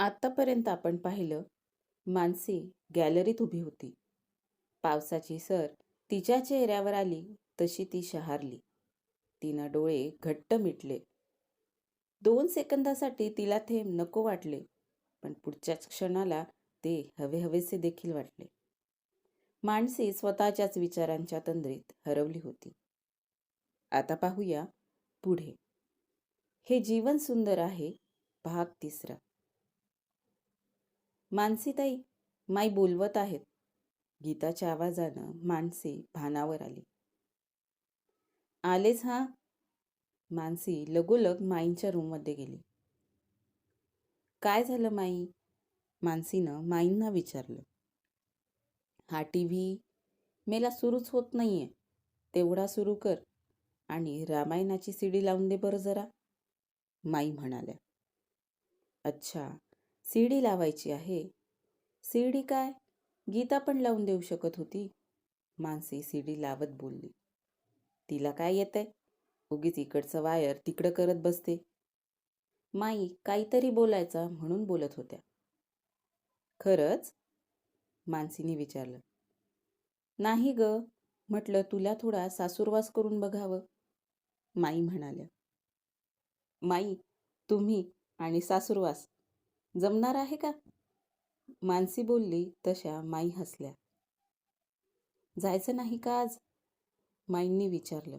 आत्तापर्यंत आपण पाहिलं मानसी गॅलरीत उभी होती. पावसाची सर तिच्या चेहऱ्यावर आली तशी ती शहारली. तिनं डोळे घट्ट मिटले. दोन सेकंदासाठी तिला थेंब नको वाटले पण पुढच्याच क्षणाला ते हवे हवेसे देखील वाटले. माणसे स्वतःच्याच विचारांच्या तंद्रीत हरवली होती. आता पाहूया पुढे. हे जीवन सुंदर आहे भाग तिसरा. मानसीताई माई बोलवत आहेत. गीताच्या आवाजानं मानसी भानावर आली. आलेच हा? मानसी लगोलग माईंच्या रूममध्ये गेली. काय झालं माई? मानसीनं माईंना विचारलं. हा टी व्ही मेला सुरूच होत नाहीये. तेवढा सुरू कर आणि रामायणाची सीडी लावून दे बरं जरा. माई म्हणाल्या. अच्छा सीडी लावायची आहे. सीडी काय? गीता पण लावून देऊ शकत होती. मानसी सीडी लावत बोलली. तिला काय येतंय? उगीच इकडचं वायर तिकडं करत बसते. माई काहीतरी बोलायचा म्हणून बोलत होत्या. खरंच? मानसीने विचारलं. नाही ग म्हटलं तुला थोडा सासूरवास करून बघावं. माई म्हणाल्या. माई तुम्ही आणि सासूरवास जमणार आहे का? मानसी बोलली तशा माई हसल्या. जायचं नाही का आज? माईंनी विचारलं.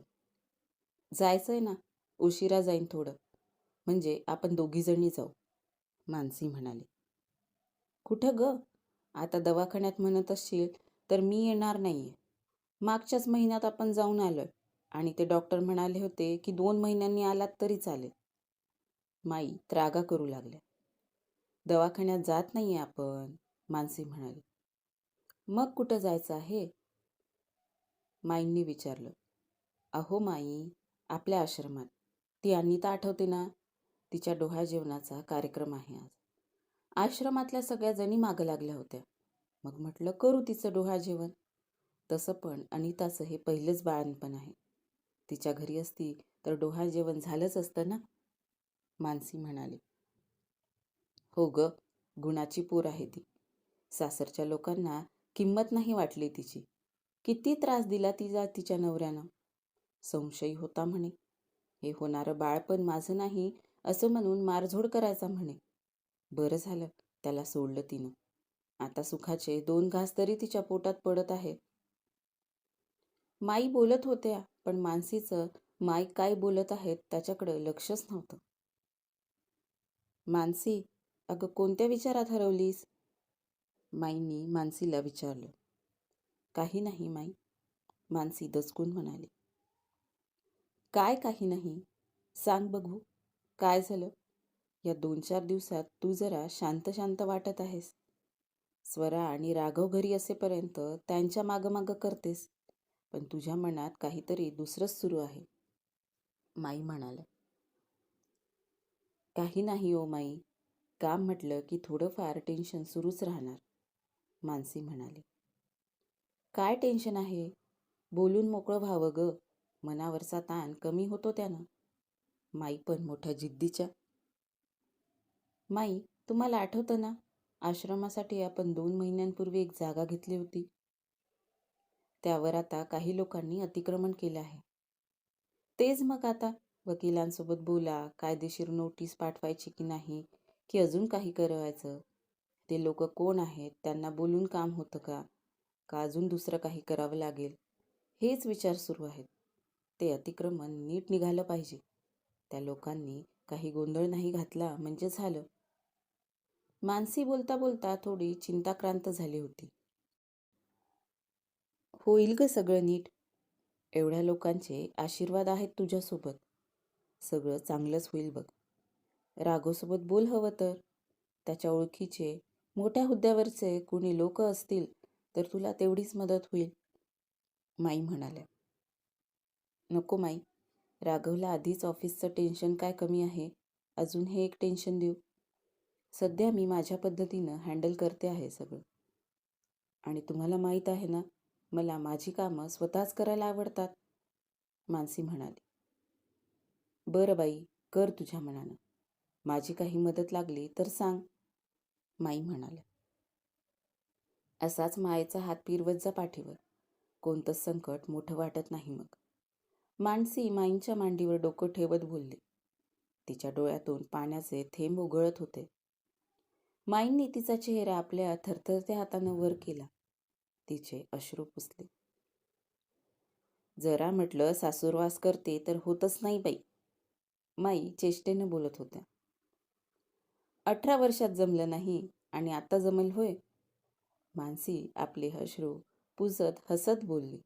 जायचंय ना उशिरा जाईन थोडं. म्हणजे आपण दोघीजणी जाऊ मानसी म्हणाली. कुठं ग? आता दवाखान्यात म्हणत असशील तर मी येणार नाहीये. मागच्याच महिन्यात आपण जाऊन आलोय आणि ते डॉक्टर म्हणाले होते की दोन महिन्यांनी आलात तरी चालेल. माई त्रागा करू लागल्या. दवाखान्यात जात नाही आहे आपण मानसी म्हणाली. मग कुठं जायचं आहे? माईंनी विचारलं. अहो माई आपल्या आश्रमात. ती अनिता आठवते ना? तिच्या डोहा जेवणाचा कार्यक्रम आहे आज. आश्रमातल्या सगळ्या जणी मागं लागल्या होत्या. मग म्हटलं करू तिचं डोहा जेवण. तसं पण अनिताचं हे पहिलंच बाळणपण आहे. तिच्या घरी असती तर डोहा जेवण झालंच असतं ना? मानसी म्हणाली. हो ग गुणाची पूर आहे ती. सासरच्या लोकांना किंमत नाही वाटली तिची. किती त्रास दिला तिचा तिच्या नवऱ्यानं. संशयी होता म्हणे. हे होणारं बाळ पण माझं नाही असं म्हणून मारझोड करायचा म्हणे. बरं झालं त्याला सोडलं तिनं. आता सुखाचे दोन घास तरी तिच्या पोटात पडत आहे माई बोलत होत्या पण मानसीचं माई काय बोलत आहेत त्याच्याकडं लक्षच नव्हतं. मानसी अगं कोणत्या विचारात हरवलीस? माईंनी मानसीला विचारलं. काही नाही माई. मानसी दचकून म्हणाली. काय काही नाही? सांग बघू. काय झालं? या दोन चार दिवसात तू जरा शांत शांत वाटत आहेस. स्वरा आणि राघव घरी असेपर्यंत त्यांच्या मागं मागं करतेस. पण तुझ्या मनात काहीतरी दुसरंच सुरू आहे. माई म्हणाल्या. काही नाही ओ माई. काम म्हटलं की थोडंफार टेन्शन सुरूच राहणार मानसी म्हणाली. काय टेन्शन आहे? बोलून मोकळं व्हावं ग. मनावरचा ताण कमी होतो त्यानं. माई पण मोठ्या जिद्दीच्या. माई तुम्हाला आठवतं ना? आश्रमासाठी आपण दोन महिन्यांपूर्वी एक जागा घेतली होती. त्यावर आता काही लोकांनी अतिक्रमण केलं आहे. तेच मग आता. वकिलांसोबत बोला कायदेशीर नोटीस पाठवायची की नाही? की अजून काही करायचं? ते लोक कोण आहेत? त्यांना बोलून काम होतं का? का अजून दुसरं काही करावं लागेल? हेच विचार सुरू आहेत. ते अतिक्रमण नीट निघालं पाहिजे. त्या लोकांनी काही गोंधळ नाही घातला म्हणजे झालं. मानसी बोलता बोलता थोडी चिंताक्रांत झाली होती. होईल ग सगळं नीट. एवढ्या लोकांचे आशीर्वाद आहेत तुझ्यासोबत. सगळं चांगलंच होईल बघ. राघवसोबत बोल हवं तर. त्याच्या ओळखीचे मोठ्या हुद्द्यावरचे कुणी लोक असतील तर तुला तेवढीच मदत होईल. माई म्हणाल्या. नको माई. राघवला आधीच ऑफिसचं टेन्शन काय कमी आहे? अजून हे एक टेन्शन देऊ. सध्या मी माझ्या पद्धतीनं हँडल करते आहे सगळं. आणि तुम्हाला माहीत आहे ना मला माझी कामं स्वतःच करायला आवडतात. मानसी म्हणाली. बरं बाई कर तुझ्या मनानं. माझी काही मदत लागली तर सांग माई म्हणाल्या. असाच मायेचा हात पिरवत जा पाठीवर. कोणतंच संकट मोठं वाटत नाही मग. मानसी माईंच्या मांडीवर डोकं ठेवत बोलली. तिच्या डोळ्यातून पाण्याचे थेंब उघळत होते. माईंनी तिचा चेहरा आपल्या थरथरत्या हातानं वर केला. तिचे अश्रू पुसले. जरा म्हटलं सासूरवास करते तर होतच नाही बाई. माई चेष्टेनं बोलत होत्या. अठरा वर्षात जमलं नाही आणि आता जमल होय? मानसी आपले अश्रू पुसत हसत बोलली.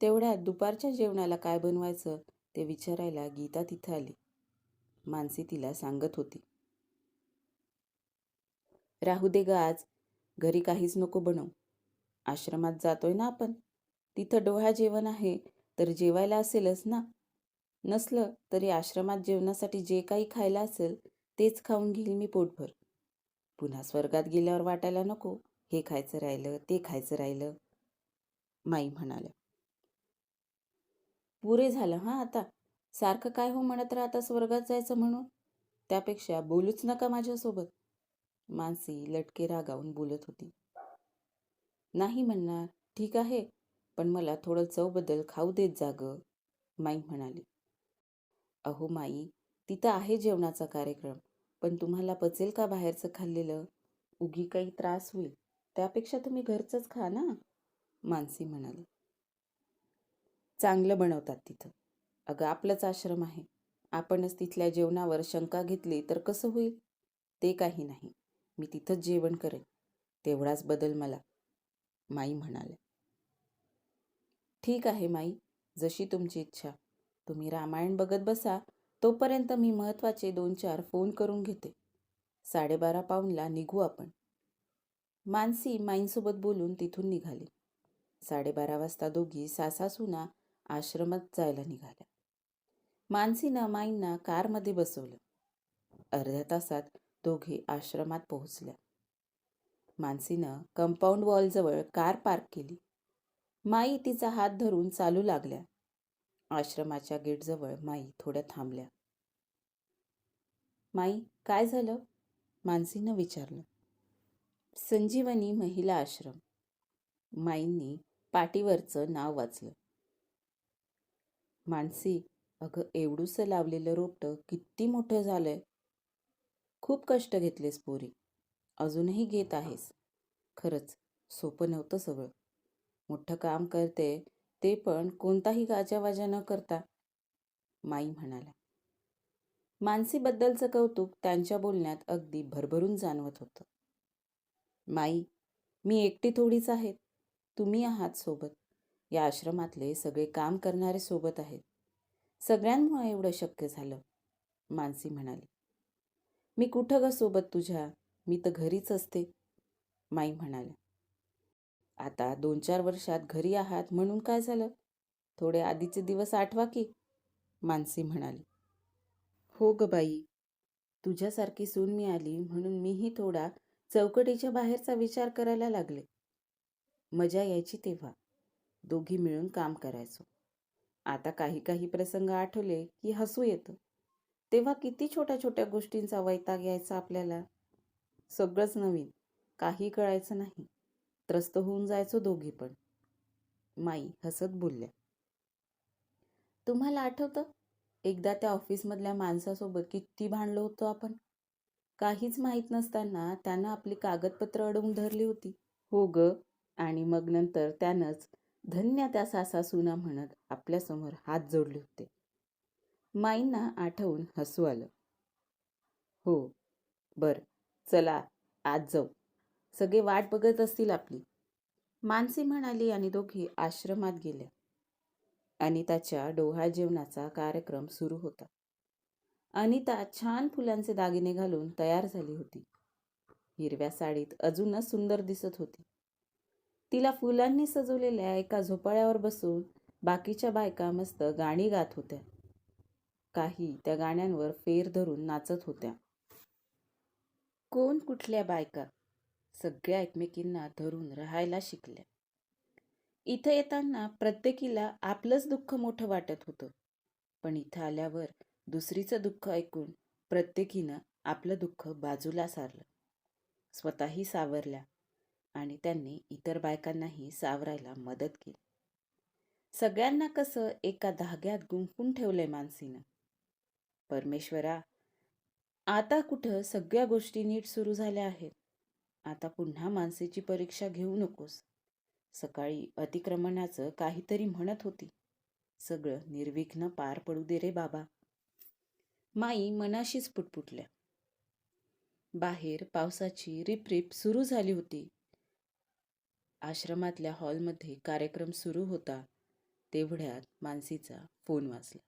तेवढ्यात दुपारच्या जेवणाला काय बनवायचं ते विचारायला गीता तिथं आली. मानसी तिला सांगत होती. राहू दे ग आज घरी काहीच नको बनव. आश्रमात जातोय ना आपण. तिथं डोहा जेवण आहे तर जेवायला असेलच ना. नसलं तरी आश्रमात जेवणासाठी जे काही खायला असेल तेच खाऊन घेईल मी पोटभर. पुन्हा स्वर्गात गेल्यावर वाटायला नको हे खायचं राहिलं ते खायचं राहिलं. माई म्हणाल्या. पुरे झालं हां आता. सारखं काय हो म्हणत आता स्वर्गात जायचं म्हणून? त्यापेक्षा बोलूच नका माझ्यासोबत. मानसी लटके रागावून बोलत होती. नाही म्हणणार ठीक आहे पण मला थोडं चव बदल खाऊ देत जाग माई म्हणाली. अहो माई तिथं आहे जेवणाचा कार्यक्रम. पण तुम्हाला पचेल का बाहेरचं खाल्लेलं? उगी काही त्रास होईल. त्यापेक्षा तुम्ही घरचंच खा ना मानसी म्हणाली. चांगलं बनवतात तिथं. अगं आपलंच आश्रम आहे. आपणच तिथल्या जेवणावर शंका घेतली तर कसं होईल? ते काही नाही. मी तिथंच जेवण करेन. तेवढाच बदल मला माई म्हणाले ठीक आहे माई. जशी तुमची इच्छा. तुम्ही रामायण बघत बसा. तोपर्यंत मी महत्त्वाचे दोन चार फोन करून घेते. साडेबारा पाऊनला निघू आपण. मानसी माईंसोबत बोलून तिथून निघाली. साडेबारा वाजता दोघी सासासुना आश्रमात जायला निघाल्या. मानसीनं माईंना कारमध्ये बसवलं. अर्ध्या तासात दोघे आश्रमात पोहोचल्या. मानसीनं कंपाऊंड वॉलजवळ कार पार्क केली. माई तिचा हात धरून चालू लागल्या. आश्रमाच्या गेटजवळ माई थोड्या थांबल्या. माई काय झालं? मानसीनं विचारलं. संजीवनी महिला आश्रम. माईंनी पाटीवरचं नाव वाचलं. मानसी अगं एवढूसं लावलेलं रोपटं किती मोठं झालंय. खूप कष्ट घेतलेस पोरी. अजूनही घेत आहेस. खरंच सोपं नव्हतं सगळं. मोठं काम करते ते पण कोणताही गाजावाजा न करता माई म्हणाला मानसीबद्दलचं कौतुक त्यांच्या बोलण्यात अगदी भरभरून जाणवत होतं. माई मी एकटी थोडीच आहे. तुम्ही आहात सोबत. या आश्रमातले सगळे काम करणारे सोबत आहेत. सगळ्यांमुळे एवढं शक्य झालं मानसी म्हणाली. मी कुठं ग सोबत तुझ्या? मी तर घरीच असते माई म्हणाल्या. आता दोन चार वर्षात घरी आहात म्हणून काय झालं? थोडे आधीचे दिवस आठवा की मानसी म्हणाली. हो ग बाई तुझ्यासारखी सून मी आली म्हणून मीही थोडा चौकटीच्या बाहेरचा विचार करायला लागले. मजा यायची तेव्हा. दोघी मिळून काम करायचो. आता काही काही प्रसंग आठवले की हसू येतं. तेव्हा किती छोट्या छोट्या गोष्टींचा वैताग यायचा आपल्याला. सगळंच नवीन. काही कळायचं नाही. त्रस्त होऊन जायचो दोघी पण. माई हसत बोलल्या. तुम्हाला आठवतं? एकदा त्या ऑफिसमधल्या माणसासोबत किती भांडलो होतो आपण? काहीच माहीत नसताना त्यानं आपली कागदपत्र अडवून धरली होती. हो ग. आणि मग नंतर त्यानंच धन्य त्या सासा सुना म्हणत आपल्यासमोर हात जोडले होते. माईंना आठवून हसू आलं. हो. बर. चला. आज जाऊ. सगळे वाट बघत असतील आपली. मानसी म्हणाली आणि दोघी आश्रमात गेल्या. अनिताच्या डोहा जेवणाचा कार्यक्रम सुरू होता. अनिता छान फुलांचे दागिने घालून तयार झाली होती. हिरव्या साडीत अजूनच सुंदर दिसत होती. तिला फुलांनी सजवलेल्या एका झोपाळ्यावर बसून बाकीच्या बायका मस्त गाणी गात होत्या. काही त्या गाण्यांवर फेर धरून नाचत होत्या. कोण कुठल्या बायका? सगळ्या एकमेकींना धरून राहायला शिकल्या. इथं येताना प्रत्येकीला आपलंच दुःख मोठं वाटत होतं. पण इथं आल्यावर दुसरीचं दुःख ऐकून प्रत्येकीनं आपलं दुःख बाजूला सारलं. स्वतःही सावरल्या आणि त्यांनी इतर बायकांनाही सावरायला मदत केली. सगळ्यांना कसं एका धाग्यात गुंफून ठेवलंय मानसीनं. परमेश्वरा आता कुठं सगळ्या गोष्टी नीट सुरू झाल्या आहेत. आता पुन्हा मानसीची परीक्षा घेऊ नकोस. सकाळी अतिक्रमणाचं काहीतरी म्हणत होती. सगळं निर्विघ्न पार पडू दे रे बाबा. माई मनाशीच पुटपुटल्या. बाहेर पावसाची रिपरिप सुरू झाली होती. आश्रमातल्या हॉलमध्ये कार्यक्रम सुरू होता. तेवढ्यात मानसीचा फोन वाजला.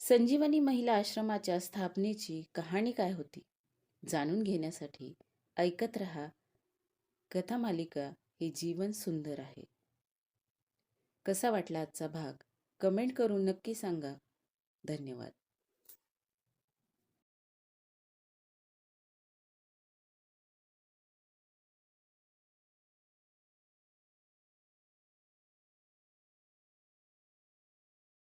संजीवनी महिला आश्रमाच्या स्थापनेची कहाणी काय होती? जाणून घेण्यासाठी ऐकत रहा कथा मालिका हे जीवन सुंदर आहे. कसा वाटला आजचा भाग? कमेंट करून नक्की सांगा. धन्यवाद.